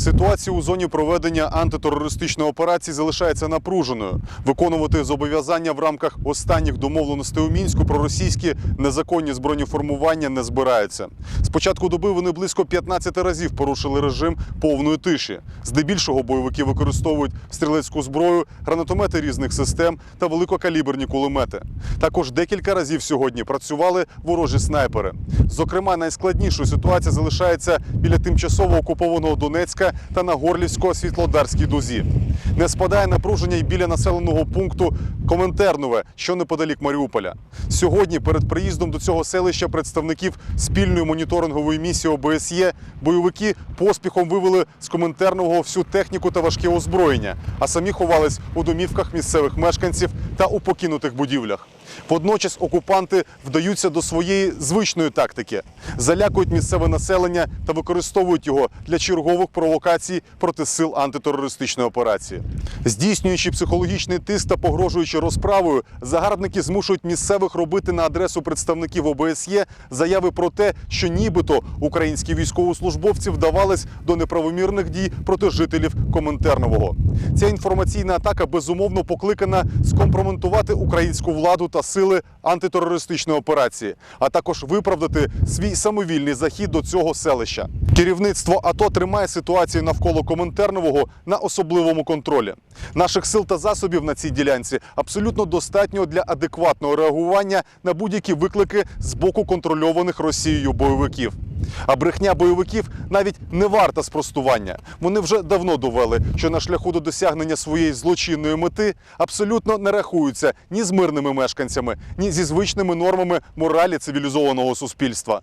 Ситуація у зоні проведення антитерористичної операції залишається напруженою. Виконувати зобов'язання в рамках останніх домовленостей у мінську про російські незаконні збройні формування не збираються. З початку доби вони близько 15 разів порушили режим повної тиші. Здебільшого бойовики використовують стрілецьку зброю, гранатомети різних систем та великокаліберні кулемети. Також декілька разів сьогодні працювали ворожі снайпери. Зокрема, найскладнішою ситуація залишається біля тимчасово окупованого Донецька та на Горлівсько-Світлодарській дузі. Не спадає напруження й біля населеного пункту Коментернове, що неподалік Маріуполя. Сьогодні, перед приїздом до цього селища представників спільної моніторингової місії ОБСЄ, бойовики поспіхом вивели з Коментернового всю техніку та важке озброєння, а самі ховались у домівках місцевих мешканців та у покинутих будівлях. Водночас окупанти вдаються до своєї звичної тактики, залякують місцеве населення та використовують його для чергових провокацій проти сил антитерористичної операції. Здійснюючи психологічний тиск та погрожуючи розправою, загарбники змушують місцевих робити на адресу представників ОБСЄ заяви про те, що нібито українські військовослужбовці вдавались до неправомірних дій проти жителів Коминтернового. Ця інформаційна атака безумовно покликана скомпроментувати українську владу та сили антитерористичної операції, а також виправдати свій самовільний захід до цього селища. Керівництво АТО тримає ситуацію навколо Коминтернового на особливому контролі. Наших сил та засобів на цій ділянці абсолютно достатньо для адекватного реагування на будь-які виклики з боку контрольованих Росією бойовиків. А брехня бойовиків навіть не варта спростування. Вони вже давно довели, що на шляху до досягнення своєї злочинної мети абсолютно не рахуються ні з мирними мешканцями, ні зі звичними нормами моралі цивілізованого суспільства.